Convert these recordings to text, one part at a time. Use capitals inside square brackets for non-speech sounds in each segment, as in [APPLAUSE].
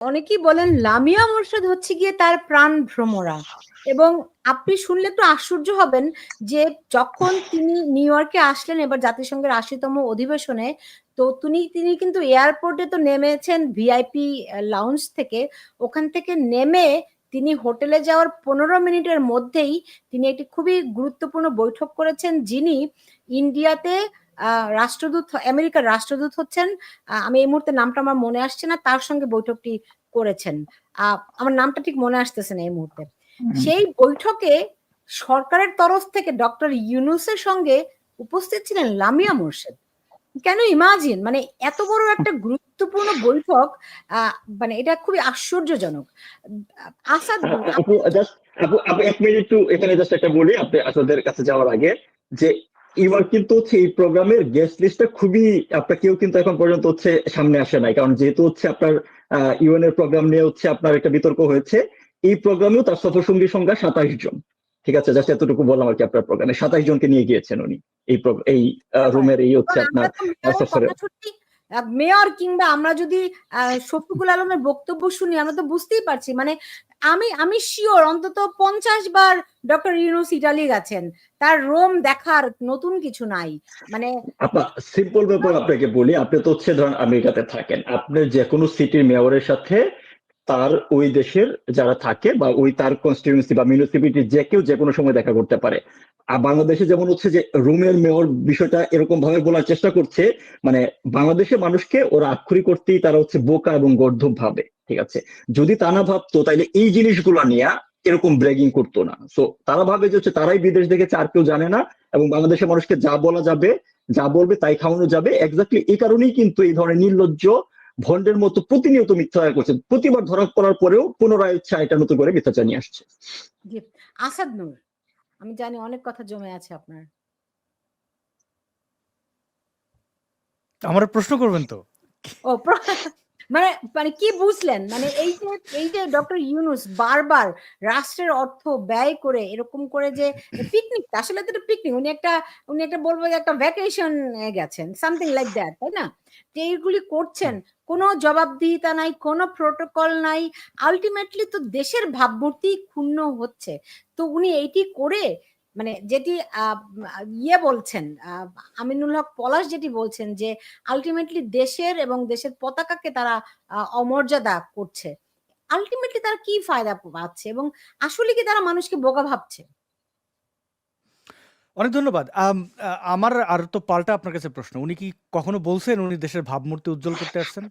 অনেকেই বলেন লামিয়া মোর্শেদ হচ্ছে গিয়ে তার প্রাণ ভ্রমরা। এবং আপনি শুনলে একটু আশ্চর্য হবেন যে যখন তিনি নিউ ইয়র্কে আসলেন, এবার জাতিসংঘের আশিতম অধিবেশনে, তো তিনি তিনি কিন্তু এয়ারপোর্টে তো নেমেছেন ভিআইপি লাউঞ্জ থেকে। ওখান থেকে নেমে তিনি হোটেলে যাওয়ার পনেরো মিনিটের মধ্যেই তিনি একটি খুবই গুরুত্বপূর্ণ বৈঠক করেছেন যিনি ইন্ডিয়াতে রাষ্ট্রদূত আমেরিকার রাষ্ট্রদূত হচ্ছেন আমি এই মুহূর্তে নামটা আমার মনে আসছে না তার সঙ্গে বৈঠকটি করেছেন। আমার নামটা ঠিক মনে আসতেছে না এই মুহূর্তে। সেই বৈঠকে সরকারের তরফ থেকে ডক্টর ইউনুসের সঙ্গে উপস্থিত ছিলেন লামিয়া মোর্শেদ। কেন ইমাজিন? মানে এত বড় একটা গুরুত্বপূর্ণ বৈঠক মানে এটা খুবই আশ্চর্যজনক। আসাদ আপু এক মিনিট একটু এখানে জাস্ট একটা বলি আপনি আসাদের কাছে যাওয়ার আগে যে এবার কিন্তু হচ্ছে এই প্রোগ্রামের গেস্ট লিস্টটা খুবই আপনার কেউ কিন্তু এখন পর্যন্ত হচ্ছে সামনে আসে নাই। কারণ যেহেতু হচ্ছে আপনার ইউএন এর প্রোগ্রাম নিয়ে হচ্ছে আপনার একটা বিতর্ক হয়েছে এই প্রোগ্রামেও তার সফরসঙ্গী সংখ্যা সাতাশ জন। ঠিক আছে জাস্ট এতটুকু বললাম আর কি আপনার প্রোগ্রামে সাতাশ জনকে নিয়ে গিয়েছেন উনি এই এই রুমের এই হচ্ছে আপনার সফরে। মেয়র কিংবা আমরা যদি শফিকুল আলমের বক্তব্য শুনি আমরা তো বুঝতেই পারছি। মানে আমি আমি শিওর অন্তত পঞ্চাশ বার ডক্টর ইউনুস ইটালি গেছেন। তার রোম দেখার নতুন কিছু নাই। মানে সিম্পল ব্যাপার আপনাকে বলি, আপনি তো হচ্ছে ধরেন আমেরিকাতে থাকেন। আপনি যে কোনো সিটির মেয়রের সাথে তার ওই দেশের যারা থাকে বা ওই তার কনস্টিটিউন্সি বা মিউনিসিপিলিটি যে কেউ যে কোনো সময় দেখা করতে পারে। আর বাংলাদেশে যেমন হচ্ছে যে রুমের মেয়র বিষয়টা এরকম ভাবে বলার চেষ্টা করছে মানে বাংলাদেশে মানুষকে ওরা আক্ষরিক করতেই তারা হচ্ছে বোকা এবং গর্ধব ভাবে। ঠিক আছে? যদি তা না ভাবতো তাইলে এই জিনিসগুলো নিয়ে এরকম ব্রেগিং করতো না। সো তারা ভাবে যে হচ্ছে তারাই বিদেশ দেখেছে আর কেউ জানে না এবং বাংলাদেশের মানুষকে যা বলা যাবে যা বলবে তাই খাওয়ানো যাবে। এক্স্যাক্টলি এই কারণেই কিন্তু এই ধরনের নির্লজ্জ ভন্ডের মতো প্রতিনিয়ত মিথ্যাচার করছে। প্রতিবার ধরা পড়ার পরেও পুনরায় ইচ্ছা এটা নতুন করে মিথ্যাচার নিয়ে আসছে। আসাদ নূর আমি জানি অনেক কথা জমে আছে আপনার। আমার প্রশ্ন করবেন তো? ও মানে মানে কি বুঝলেন? মানে এই যে এই যে ডক্টর ইউনুস বারবার রাষ্ট্রের অর্থ ব্যয় করে এরকম করে যে পিকনিক আসলে তো পিকনিক উনি একটা উনি একটা বলব যে একটা ভ্যাকেশন গেছেন সামথিং লাইক দ্যাট তাই না? এইগুলি করছেন, কোনো জবাবদিহিতা নাই, কোনো প্রোটোকল নাই আলটিমেটলি তো দেশের ভাবমূর্তি ক্ষুণ্ণ হচ্ছে। তো উনি এইটি করে মানে যেটি ইয়ে বলছেন আমিনুল হক পলাশ যেটি বলছেন যে আলটিমেটলি দেশের এবং দেশের পতাকাকে তারা অমর্যাদা করছে। আলটিমেটলি তারা কি ফায়দা পাচ্ছে এবং আসলে কি তারা মানুষকে বোকা ভাবছে? অনেক ধন্যবাদ। আমার আর তো পাল্টা আপনার কাছে প্রশ্ন। উনি কি কখনো বলছেন উনি দেশের ভাবমূর্তি উজ্জ্বল করতে আসছেন?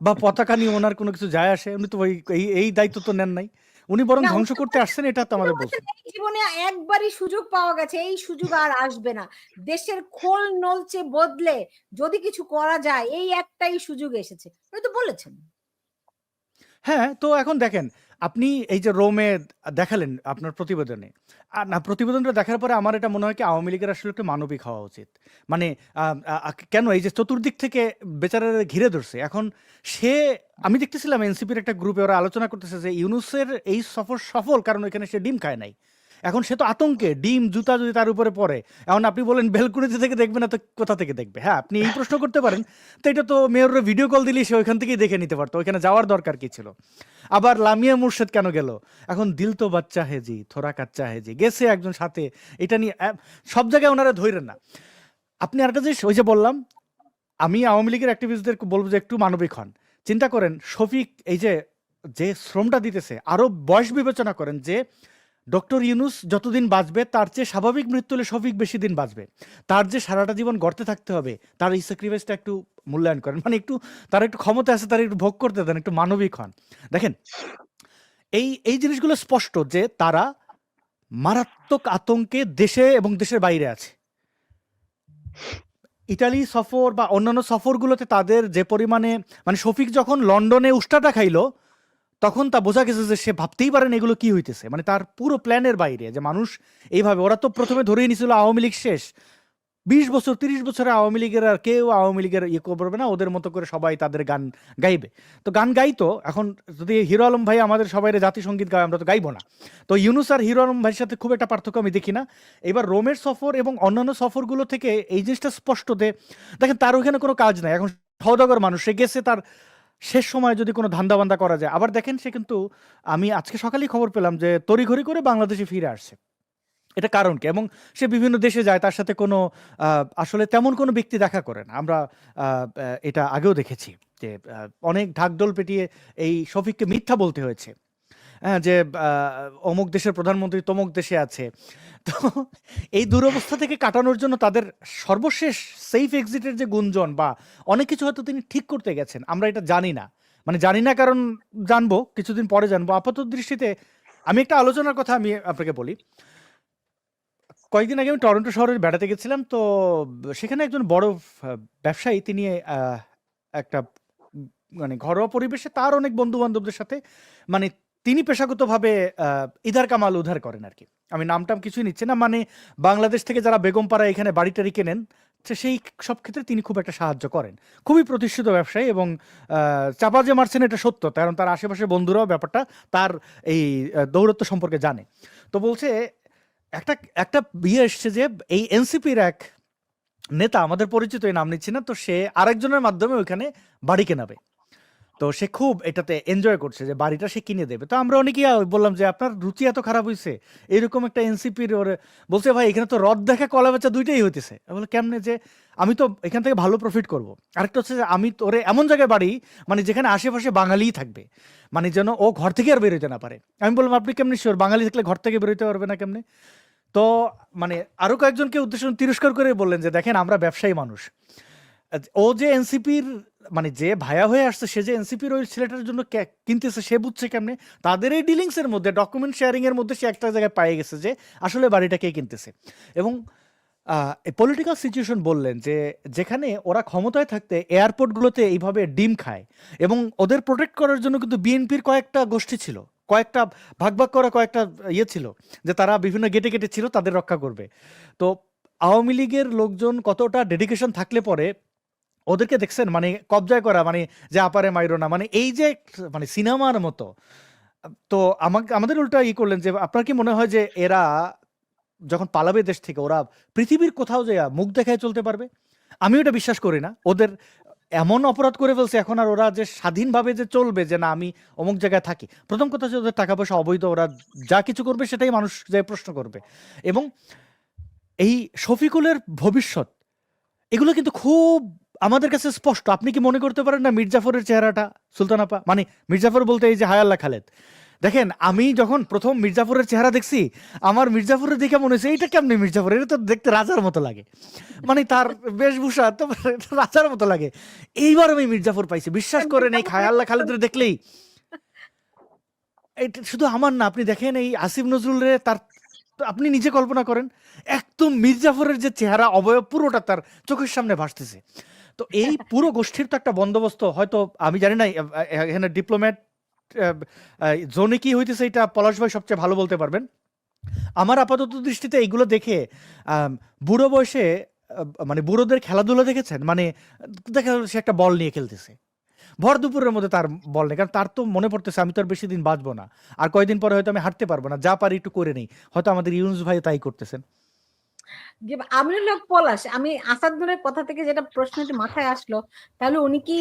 বা পতাকা নিয়ে ওনার কোনো কিছু যায় আসে? উনি তো এই এই দায়িত্ব তো নেন নাই। উনি বরং ধ্বংস করতে আসছেন এটা তো আমাদের বলছেন জীবনে একবারই সুযোগ পাওয়া গেছে এই সুযোগ আর আসবে না। দেশের খোল নলচে বদলে যদি কিছু করা যায় এই একটাই সুযোগ এসেছে। উনি তো বলেছেন। হ্যাঁ তো এখন দেখেন আপনি এই যে রোমে দেখালেন আপনার প্রতিবেদনে আর না, প্রতিবেদনটা দেখার পরে আমার এটা মনে হয় কি আওয়ামী লীগের আসলে একটু মানবিক হওয়া উচিত। মানে কেন এই যে চতুর্দিক থেকে বেচারারা ঘিরে ধরছে, এখন সে, আমি দেখতেছিলাম এনসিপির একটা গ্রুপে ওরা আলোচনা করতেছে যে ইউনুসের এই সফর সফল কারণ ওইখানে সে ডিম খায় নাই। এখন সে তো আতঙ্কে, ডিম, জুতা যদি তার উপরে পড়ে। এখন আপনি বলেন বেলকুনিতে থেকে দেখবে না তো কোথা থেকে দেখবে? হ্যাঁ আপনি এই প্রশ্ন করতে পারেন। তো এটা তো মেয়রের ভিডিও কল দিলেই সে ওইখান থেকেই দেখে নিতে পারতো, ওইখানে যাওয়ার দরকার কি ছিল? আবার লামিয়া মুর্শেদ কেন গেল? এখন দিল তো বাচ্চা হেজি থোরা কাচ্চা হেজি গেছে একজন সাথে, এটা নিয়ে সব জায়গায় ওনারা ধরেন না। আপনি আরেকটা জিনিস, ওই যে বললাম, আমি আওয়ামী লীগের অ্যাক্টিভিস্টদের বলব যে একটু মানবিক হন। চিন্তা করেন, শফিক এই যে যে শ্রমটা দিতেছে, আরও বয়স বিবেচনা করেন যে ডক্টর ইউনুস যতদিন বাঁচবে, তার চেয়ে স্বাভাবিক মৃত্যু হলে শফিক বেশি দিন বাঁচবে। তার যে সারাটা জীবন গড়তে থাকতে হবে, তার এই স্যাক্রিফাইসটা একটু মূল্যায়ন করেন। মানে একটু, তার একটু ক্ষমতা আছে, তার একটু ভোগ করতে দেন, একটু মানবিক হন। দেখেন, এই এই জিনিসগুলো স্পষ্ট যে তারা মারাত্মক আতঙ্কে দেশে এবং দেশের বাইরে আছে। ইটালি সফর বা অন্যান্য সফরগুলোতে তাদের যে পরিমাণে মানে শফিক যখন লন্ডনে উষ্টাটা খাইলো তখন তা বোঝা গেছে যে সে ভাবতেই পারেন এগুলো কি হইতেছে। মানে তার পুরো প্ল্যানের বাইরে যে মানুষ এইভাবে, ওরা তো প্রথমে ধরেই নিছিল আওয়ামী লীগ শেষ। বিশ বছর, তিরিশ বছরে আওয়ামী লীগের আর কেউ আওয়ামী লীগের ইয়ে করবে না, ওদের মতো করে সবাই তাদের গান গাইবে। তো গান গাইতো, এখন যদি হিরো আলম ভাই আমাদের সবাই জাতিসঙ্গীত গায়, আমরা তো গাইবো না। তো ইউনুস আর হিরো আলম ভাইয়ের সাথে খুব একটা পার্থক্য আমি দেখি না। এবার রোমের সফর এবং অন্যান্য সফরগুলো থেকে এই জিনিসটা স্পষ্ট দেখেন তার ওখানে কোনো কাজ নাই। এখন সৌদাগর মানুষ, সে গেছে তার শেষ সময় যদি কোনো ধান্দাবান্দা করা যায়, আবার দেখেন সে কিন্তু, আমি আজকে সকালেই খবর পেলাম যে তড়িঘড়ি করে বাংলাদেশে ফিরে আসছে। এটা কারণ কি? এবং সে বিভিন্ন দেশে যায়, তার সাথে কোনো আসলে তেমন কোনো ব্যক্তি দেখা করে না। আমরা এটা আগেও দেখেছি যে অনেক ঢাকডোল পেটিয়ে এই শফিককে মিথ্যা বলতে হয়েছে। হ্যাঁ যে অমুক দেশের প্রধানমন্ত্রী তমুক দেশে আছে। তো এই দুরবস্থা থেকে কাটানোর জন্য তাদের সর্বশেষ সেফ এক্সিটের যে গুঞ্জন বা অনেক কিছু হয়তো তিনি ঠিক করতে গেছেন, আমরা এটা জানি না। মানে জানি না কারণ জানব, কিছুদিন পরে জানব। আপাত দৃষ্টিতে আমি একটা আলোচনার কথা আমি আপনাকে বলি। কয়েকদিন আগে আমি টরন্টো শহরে বেড়াতে গেছিলাম, তো সেখানে একজন বড় ব্যবসায়ী তিনি একটা মানে ঘরোয়া পরিবেশে তার অনেক বন্ধু বান্ধবদের সাথে মানে তিনি পেশাগতভাবে ইধার কামাল উদ্ধার করেন আর কি। আমি নামটাম কিছুই নিচ্ছি না মানে বাংলাদেশ থেকে যারা বেগমপাড়া এখানে বাড়ি কেনেন সেই সব ক্ষেত্রে তিনি খুব একটা সাহায্য করেন। খুবই প্রতিষ্ঠিত ব্যবসায়ী এবং চাপা যে মারছেন এটা সত্য, কারণ তার আশেপাশে বন্ধুরাও ব্যাপারটা তার এই দৌরত্ব সম্পর্কে জানে। তো বলছে, একটা একটা বিয়ে এসছে যে এই এনসিপির এক নেতা, আমাদের পরিচিত, এই নাম নিচ্ছি না, তো সে আরেকজনের মাধ্যমে ওইখানে বাড়ি কেনাবে। তো সে খুব এটাতে এনজয় করছে যে বাড়িটা সে কিনে দেবে। তো আমরা অনেকেই বললাম যে আপনার রুচি এত খারাপ হয়েছে এরকম একটা এনসিপির ওরে, বলছে, ভাই, এখানে তো রদ দেখা কলা বেচা দুইটাই হইতেছে। বলে কেমনে যে আমি তো এখান থেকে ভালো প্রফিট করব। আরেকটা হচ্ছে যে আমি তোরে এমন জায়গায় বাড়ি মানে যেখানে আশেপাশে বাঙালিই থাকবে মানে যেন ও ঘর থেকে আর বেরোতে না পারে। আমি বললাম, আপনি কেমনি শিওর বাঙালি থাকলে ঘর থেকে বেরোতে পারবে না কেমনে? তো মানে আরও কয়েকজনকে উদ্দেশ্য, তিরস্কার করে বললেন যে, দেখেন, আমরা ব্যবসায়ী মানুষ। ও যে এনসিপির মানে যে ভায়া হয়ে আসছে, সে যে এনসিপির ওই ছেলেটার জন্য কিনতেছে, সে বুঝছে কেমনে? তাদের এই ডিলিংস এর মধ্যে ডকুমেন্ট শেয়ারিং এর মধ্যে সে একটা জায়গায় পেয়ে গেছে যে, আসলে বাড়িটা কে কিনতেছে? এবং পলিটিক্যাল সিচুয়েশন বললেন যে, যেখানে ওরা ক্ষমতায় থাকতে এয়ারপোর্টগুলোতে এইভাবে ডিম খায় এবং ওদের প্রোটেক্ট করার জন্য কিন্তু বিএনপির কয়েকটা গোষ্ঠী ছিল, কয়েকটা ভাগ ভাগ করা কয়েকটা ইয়ে ছিল, যে তারা বিভিন্ন গেটে গেটে ছিল, তাদের রক্ষা করবে। তো আওয়ামী লীগের লোকজন কতটা ডেডিকেশন থাকলে পরে ওদেরকে দেখছেন? মানে কবজায় করা মানে যে আপারে মাইরো না মানে এই যে মানে সিনেমার মতো। তো আমাকে, আমাদের উল্টা ই করলেন যে, আপনার কি মনে হয় যে এরা যখন পালাবে দেশ থেকে, ওরা পৃথিবীর কোথাও যে মুখ দেখায় চলতে পারবে? আমি এটা বিশ্বাস করি না। ওদের এমন অপরাধ করে ফেলছে এখন আর ওরা যে স্বাধীনভাবে যে চলবে, যে না, আমি অমুক জায়গায় থাকি। প্রথম কথা হচ্ছে ওদের টাকা পয়সা অবৈধ, ওরা যা কিছু করবে সেটাই মানুষ যে প্রশ্ন করবে। এবং এই শফিকুলের ভবিষ্যৎ, এগুলো কিন্তু খুব আমাদের কাছে স্পষ্ট। আপনি কি মনে করতে পারেন না মির্জাফরের চেহারাটা? সুলতানাপা মানে মির্জাফর বলতে এই যে হায়াল্লা খালেদ। দেখেন, আমি যখন প্রথম মির্জাফরের চেহারা দেখছি, আমার মির্জাফরের দেখে মনে হয়েছে, এইটা কেমনি মির্জাফর? এটা তো দেখতে রাজার মতো লাগে। মানে তার বেশভূষা তো [LAUGHS] রাজার মতো লাগে। এইবার আমি মির্জাফর পাইছি। বিশ্বাস করেন, এই খায়াল্লা খালেদের দেখলেই। এটা শুধু আমার না, আপনি দেখেন, এই আসিফ নজরুলের তার আপনি নিজে কল্পনা করেন, একদম মির্জাফরের যে চেহারা, অবয়ব পুরোটা তার চোখের সামনে ভাসতেছে। তো এই পুরো গোষ্ঠীর তো একটা বন্দোবস্ত, হয়তো আমি জানি না এখানে ডিপ্লোম্যাট জোনে কি হইতেছে এটা পলাশ ভাই সবচেয়ে ভালো বলতে পারবেন। আমার আপাতত দৃষ্টিতে এইগুলো দেখে বুড়ো বয়সে মানে বুড়োদের খেলাধুলা দেখেছেন? মানে দেখা সে একটা বল নিয়ে খেলতেছে। ভর দুপুরের মধ্যে তার বল নেই, কারণ তার তো মনে পড়তেছে আমি তো আর বেশি দিন বাঁচবো না। আর কয়দিন পরে হয়তো আমি হাঁটতে পারব না, যা পারি একটু করে নেই। হয়তো আমাদের ইউনুস ভাই তাই করতেছেন। যে আমিনুল হক পলাশ। আমি আসাদুলের কথা থেকে যেটা প্রশ্নটি মাথায় আসলো তাহলে উনি কি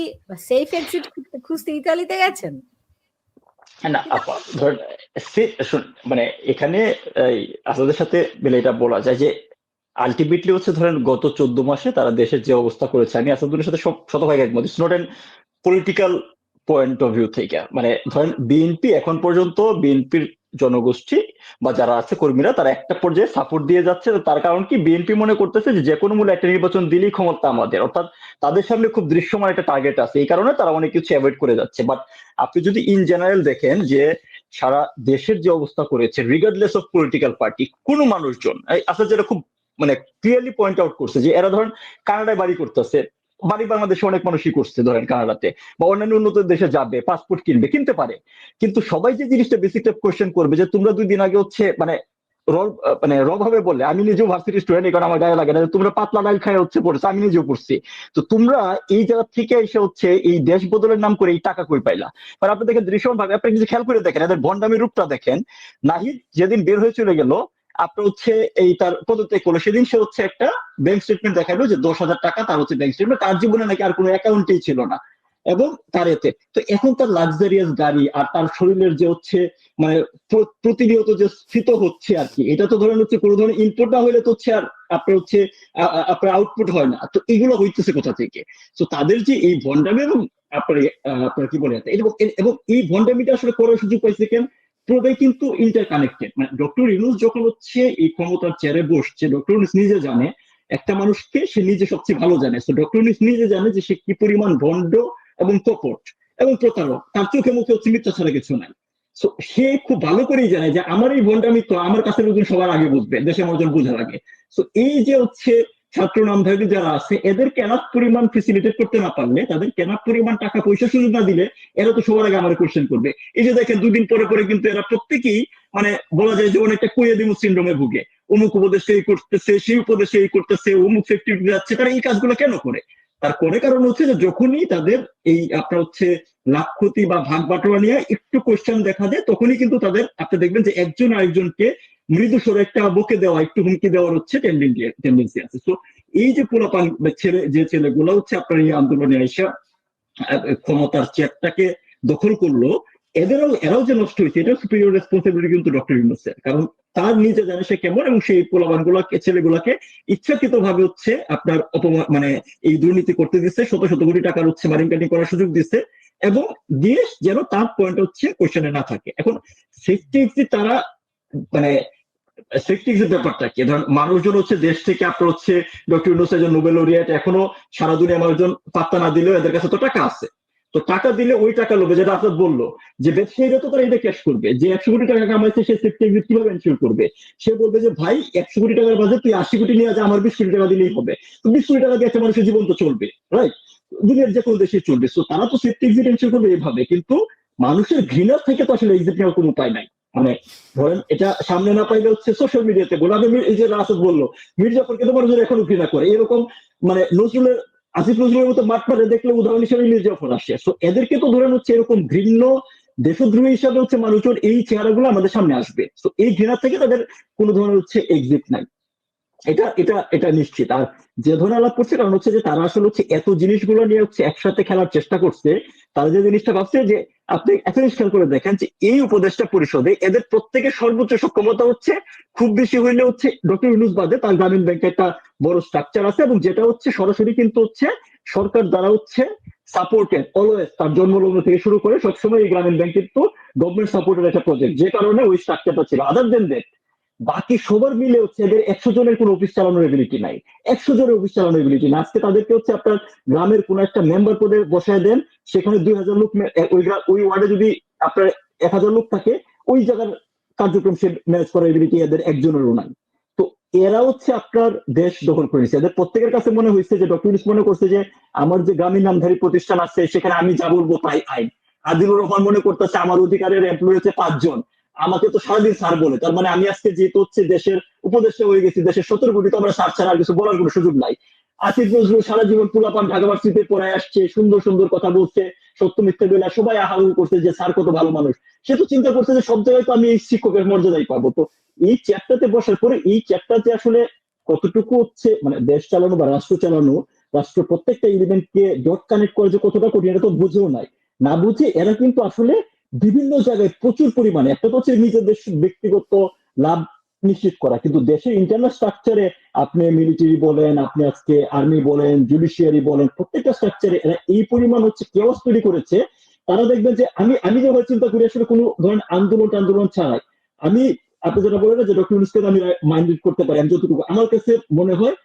সেফ এক্সিট খুঁজতে ইতালিতে গেছেন? না মানে এখানে আসাদের সাথে মিলে এটা বলা যায় যে আলটিমেটলি হচ্ছে ধরেন গত চোদ্দ মাসে তারা দেশের যে অবস্থা করেছে আমি আসাদুলের সাথে সব শতভাগ একমত। It's not an political point of view থেকে। মানে ধরেন বিএনপি এখন পর্যন্ত বিএনপির জনগোষ্ঠী বা যারা আছে কর্মীরা, তারা একটা পর্যায়ে সাপোর্ট দিয়ে যাচ্ছে। তার কারণ কি? বিএনপি মনে করতেছে যে কোনো মূল্যে একটা নির্বাচন দিলেই ক্ষমতা আমাদের। অর্থাৎ তাদের সামনে খুব দৃশ্যমান একটা টার্গেট আছে। এই কারণে তারা অনেক কিছু অ্যাভয়েড করে যাচ্ছে। বাট আপনি যদি ইন জেনারেল দেখেন যে সারা দেশের যে অবস্থা করেছে রিগার্ডলেস অফ পলিটিক্যাল পার্টি কোনো মানুষজন আসলে যেটা খুব মানে ক্লিয়ারলি পয়েন্ট আউট করছে যে এরা ধরেন কানাডায় বাড়ি করতেছে। বাড়ি বাংলাদেশে অনেক মানুষই করছে ধরেন কানাডাতে, বা অন্যান্য উন্নত দেশে যাবে পাসপোর্ট কিনবে, কিনতে পারে। কিন্তু সবাই যে জিনিসটা বেসিক কোয়েশ্চেন করবে যে তোমরা দুই দিন আগে হচ্ছে মানে মানে আমি নিজেও ভার্সিটি স্টুডেন্ট কারণ আমার গায়ে লাগে না তোমরা পাতলা ডাল খায় হচ্ছে পড়ছে, আমি নিজেও পড়ছি। তো তোমরা এই জায়গা থেকে এসে হচ্ছে এই দেশ বদলের নাম করে এই টাকা কই পাইলা? কারণ আপনি দেখেন দৃশ্যমান ভাবে, আপনি কিছু খেয়াল করে দেখেন, এদের ভন্ডামি রূপটা দেখেন। নাহিদ যেদিন বের হয়ে চলে গেল আপনার হচ্ছে এই তার পদত্যাগ করল। সেদিন সে হচ্ছে একটা ব্যাংক স্টেটমেন্ট দেখাল যে দশ হাজার টাকা তার হচ্ছে ব্যাংক স্টেটমেন্ট তার জীবনে নাকি আর কোনো অ্যাকাউন্টেই ছিল না। এবং তার এতে, তো এখন তার লাক্সারিয়াস গাড়ি আর তার শরীরের যে হচ্ছে মানে প্রতিনিয়ত যে স্ফীত হচ্ছে আর কি, এটা তো ধরেন হচ্ছে কোনো ধরনের ইনপুট না হলে তো হচ্ছে আর আপনার হচ্ছে আপনার আউটপুট হয় না। তো এগুলো হইতেছে কোথা থেকে? তো তাদের যে এই ভন্ডামি এবং আপনার আপনার কি বলে এবং এই ভন্ডামিটা আসলে করার সুযোগ পাইছে কেন? পুরোটাই কিন্তু ইন্টার কানেক্টেড মানে ডক্টর ইউনুস যখন হচ্ছে এই ক্ষমতার চেয়ারে বসছে ডক্টর ইউনুস নিজে জানে, একটা মানুষকে সে নিজে সবচেয়ে ভালো জানে। তো ডক্টর ইউনুস নিজে জানে যে সে কি পরিমাণ ভণ্ড এবং কপট এবং প্রতারক। তার চোখে মুখে হচ্ছে মিথ্যা ছাড়া কিছু নাই। সে খুব ভালো করেই জানে যে আমার এই ভণ্ডামি তো আমার কাছে লোকজন সবার আগে বুঝবে, দেশের মানুষজন বোঝার আগে। তো এই যে হচ্ছে ছাত্র নামধারী যারা আছে, এদের কেনার পরিমাণ ফেসিলিটেট করতে না পারলে, তাদের কেনার পরিমাণ টাকা পয়সা সুযোগ না দিলে এরা তো সবার আগে আমার কোশ্চেন করবে। এই যে দেখেন, দুদিন পরে পরে কিন্তু এরা প্রত্যেকেই মানে বলা যায় যে অনেকটা কুয়েদিমু সিন্ড্রোমে ভুগে। অমুক উপদেশে এই করতেছে, সেই উপদেশে এই করতেছে, অমুক সেফটি যাচ্ছে, তারা এই কাজগুলো কেন করে? তার করে কারণ হচ্ছে যে যখনই তাদের এই আপনার হচ্ছে লাভ ক্ষতি বা ভাগ বাটোয়া নিয়ে একটু কোশ্চেন দেখা দেয়, তখনই কিন্তু তাদের, আপনি দেখবেন যে একজন আরেকজনকে মৃদু স্বরে একটা বকে দেওয়া একটু হুমকি দেওয়ার হচ্ছে টেন্ডেন্সি আছে। তো এই যে পোলাপান ছেলে যে ছেলেগুলো হচ্ছে আপনার এই আন্দোলনে আহ, ক্ষমতার চেয়ারটাকে দখল করল এদেরও এরাও যে নষ্ট হয়েছে এটা সুপিরিয়র রেসপন্সিবিলিটি কিন্তু ডক্টর ইউনুসের কারণ তার নিজে জানে সে কেমন এবং সেই পোলাবান গুলাকে ছেলেগুলাকে ইচ্ছাকৃত ভাবে হচ্ছে আপনার অপমান মানে এই দুর্নীতি করতে দিচ্ছে শত শত কোটি টাকার হচ্ছে মারিং কাটিং করার সুযোগ দিচ্ছে এবং দেশ যেন তার পয়েন্ট হচ্ছে কোশ্চেনে না থাকে। এখন সেফটি তারা মানে ব্যাপারটা কি? ধরেন মানুষজন হচ্ছে দেশ থেকে আপনার হচ্ছে ডক্টর ইউনুস একজন নোবেল এখনও সারা দুনিয়া মানুষজন পাত্তা না দিলেও এদের কাছে তো টাকা আছে। তো টাকা দিলে ওই টাকা যেটা বলল, যে তো তারা এটা ক্যাশ করবে। যে একশো কোটি টাকা কামাইছে, সে সেফটি এক্সিট কীভাবে এনশিওর করবে? সে বলবে যে, ভাই, একশো কোটি টাকার বাজে তুই আশি কোটি নিয়ে আমার বিশ কোটি টাকা দিলেই হবে। বিশ কোটি টাকা দিয়ে মানুষের জীবন তো চলবে রাইট দুনিয়ার যে কোনো দেশে চলবে। তো তারা তো সেফটি এক্সিট এনশিওর করবে এইভাবে কিন্তু মানুষের ঘৃণার থেকে তো আসলে এক্সিট নেওয়ার কোনো উপায় নাই। মানে ধরেন এটা সামনে না পাইলে হচ্ছে সোশ্যাল মিডিয়াতে গোলামে এই যে রাসদ বলল, মির্জাফরকে তো মানুষজন এখনও ঘৃণা করে। এরকম মানে নজরুলের, আসিফ নজরুলের মতো মাঠ মারে দেখলে উদাহরণ হিসেবে মির্জাফর আসে তো এদেরকে তো ধরেন হচ্ছে এরকম ঘৃণ্য দেশদ্রোহী হিসাবে হচ্ছে মানুষজন এই চেহারাগুলো আমাদের সামনে আসবে। তো এই ঘৃণা থেকে তাদের কোনো ধরনের হচ্ছে এক্সিট নাই। এটা এটা এটা নিশ্চিত। আর যে ধরনের আলাপ করছে, কারণ হচ্ছে যে তারা আসলে হচ্ছে এত জিনিসগুলো নিয়ে হচ্ছে একসাথে খেলার চেষ্টা করছে, তারা যে জিনিসটা ভাবছে যে আপনি এত খেয়াল করে দেখেন যে এই উপদেষ্টা পরিষদে এদের প্রত্যেকের সর্বোচ্চ সক্ষমতা হচ্ছে, খুব বেশি হইলে হচ্ছে ডক্টর ইউনুস বাদে তার গ্রামীণ ব্যাংকে একটা বড় স্ট্রাকচার আছে এবং যেটা হচ্ছে সরাসরি কিন্তু হচ্ছে সরকার দ্বারা হচ্ছে সাপোর্টেড অলওয়েজ তার জন্মলগ্ন থেকে শুরু করে সবসময় এই গ্রামীণ ব্যাংক কিন্তু গভর্নমেন্ট সাপোর্টেড একটা প্রজেক্ট যে কারণে ওই স্ট্রাকচারটা ছিল। আদার দেন দ্যাট বাকি সবার মিলে হচ্ছে এদের একশো জনের কোনো অফিস চালানোর এবিলিটি নাই। একশো জনের অফিস চালানোর এবিলিটি না আজকে তাদেরকে হচ্ছে আপনার গ্রামের কোন একটা মেম্বার পদে বসায় দেন, সেখানে দুই হাজার লোক ওই ওই ওয়ার্ডে যদি আপনার এক হাজার লোক থাকে, ওই জায়গার কার্যক্রম সে ম্যানেজ করার এবিলিটি এদের একজনেরও নাই। তো এরা হচ্ছে আপনার দেশ দখল করে নিচ্ছে এদের প্রত্যেকের কাছে মনে হয়েছে যে ডক্টর মনে করছে যে, আমার যে গ্রামীণ নামধারী প্রতিষ্ঠান আছে, সেখানে আমি যা বলব তাই আইন আদিলুর রহমান মনে করতেছে, আমার অধিকারের এমপ্লয় হচ্ছে পাঁচজন। আমাকে তো সারাদিন স্যার বলে। তার মানে আমি আজকে যেহেতু হচ্ছে দেশের উপদেষ্টা হয়ে গেছি, দেশের সতেরো কোটি তো আমরা স্যার ছাড়া আর কিছু বলার কোনো সুযোগ নাই। আসিফ নজরুল সারা জীবন পুলাপান ঢাকা ভার্সিটিতে পড়ায় আসছে, সুন্দর সুন্দর কথা বলছে, সত্য মিথ্যে বেলা সবাই আহাউ করছে যে স্যার কত ভালো মানুষ। সে তো চিন্তা করছে যে সব জায়গায় তো আমি এই শিক্ষকের মর্যাদাই পাবো। তো এই চ্যাপ্টারতে বসার পরে এই চ্যাপ্টারতে আসলে কতটুকু হচ্ছে মানে দেশ চালানো বা রাষ্ট্র চালানো, রাষ্ট্র প্রত্যেকটা এলিমেন্টকে ডট কানেক্ট করে যে কতটা কঠিন, এটা তো বুঝেও নাই। না বুঝে এরা কিন্তু আসলে বিভিন্ন জায়গায় প্রচুর পরিমাণে, একটা তো হচ্ছে নিজেদের ব্যক্তিগত লাভ নিশ্চিত করা, কিন্তু দেশের ইন্টারনাল স্ট্রাকচারে আপনি মিলিটারি বলেন, আপনি আজকে আর্মি বলেন জুডিশিয়ারি বলেন, প্রত্যেকটা স্ট্রাকচারে এরা এই পরিমাণ হচ্ছে কেওয়াস তৈরি করেছে। তারা দেখবেন যে আমি আমি যেভাবে চিন্তা করি, আসলে কোনো ধরেন আন্দোলন আন্দোলন ছাড়াই। আমি, আপনি যেটা বলেন যে ডক্টর ইউনুসকে আমি মাইন্ডেড করতে পারি, আমি যতটুকু, আমার কাছে মনে হয়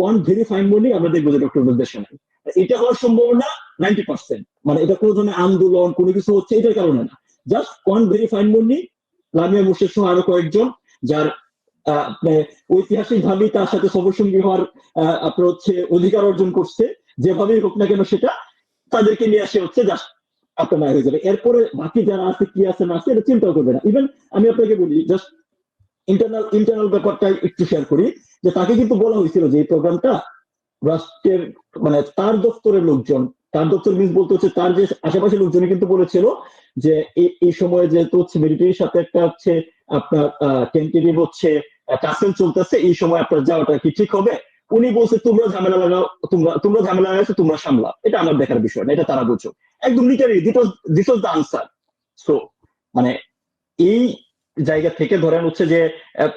ওয়ান ভেরি ফাইন মনি আমরা দেখব যে ডক্টর ইউনুস দেশে নাই। এটা হওয়ার সম্ভাবনা নাইনটি পার্সেন্ট মানে এটা কোনো ধরনের আন্দোলন, কোনো কিছু হচ্ছে এটার কারণে না। জাস্ট ওয়ান ভেরি ফাইন মনি লামিয়া মুর্শিদ সহ আরও কয়েকজন, যার মানে ঐতিহাসিক ভাবে তার সাথে সবসঙ্গী হওয়ার আপনার হচ্ছে অধিকার অর্জন করছে। যেভাবেই হোক না কেন সেটা তাদেরকে নিয়ে আসে হচ্ছে জাস্ট আপনার হয়ে যাবে। এরপরে বাকি যারা আছে, কি আছে, না আছে, এটা চিন্তাও করবে না। ইভেন আমি আপনাকে বলি জাস্ট ইন্টারনাল ইন্টারনাল ব্যাপারটা একটু শেয়ার করি, যে তাকে কিন্তু বলা হয়েছিল যে এই প্রোগ্রামটা রাষ্ট্রের মানে তার দপ্তরের লোকজন, তার দপ্তর মিস বলতে হচ্ছে তার যে আশেপাশে লোকজন কিন্তু বলেছিল যে এই সময়ে যেহেতু হচ্ছে মিলিটারির সাথে একটা হচ্ছে আপনার টেন্টেটিভ হচ্ছে টাসেল চলতেছে, এই সময় আপনার যাওয়াটা কি ঠিক হবে? উনি বলছে, তোমরা ঝামেলা লাগাও, তোমরা তোমরা ঝামেলা লাগাইছো, তোমরা সামলা এটা আমার দেখার বিষয় না, এটা তারা বুঝো একদম literally this was the answer so মানে এই জায়গা থেকে ধরেন হচ্ছে যে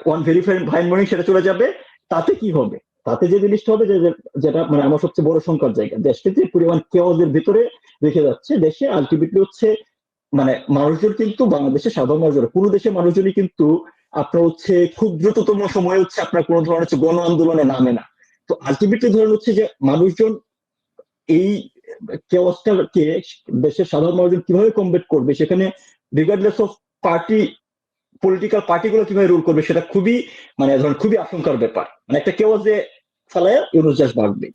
ওয়ান ভেরিফাইড ফাইন মর্নিং সেটা চলে যাবে, তাতে কি হবে? তাতে যে জিনিসটা হবে যে যেটা মানে আমার সবচেয়ে বড় সংকট জায়গা। দেশকে যে পরিমাণ কেওয়াজের ভিতরে রেখে যাচ্ছে, দেশে আলটিমেটলি হচ্ছে মানে মানুষজন কিন্তু বাংলাদেশে সাধারণ মানুষজন, কোনো দেশের মানুষজনই কিন্তু আপনার হচ্ছে খুব দ্রুততম সময়ে হচ্ছে আপনার কোনো ধরনের হচ্ছে গণ আন্দোলনে নামে না। তো আলটিমেটলি ধরেন হচ্ছে যে মানুষজন এই কেওয়াজটাকে দেশের সাধারণ মানুষজন কীভাবে কমবেট করবে? সেখানে রিগার্ডলেস অফ পার্টি পলিটিক্যাল পার্টিগুলো কীভাবে রুল করবে সেটা খুবই মানে ধরেন খুবই আশঙ্কার ব্যাপার। মানে একটা কেউ যে ফেলায় ইউনুস দাস ভাগবে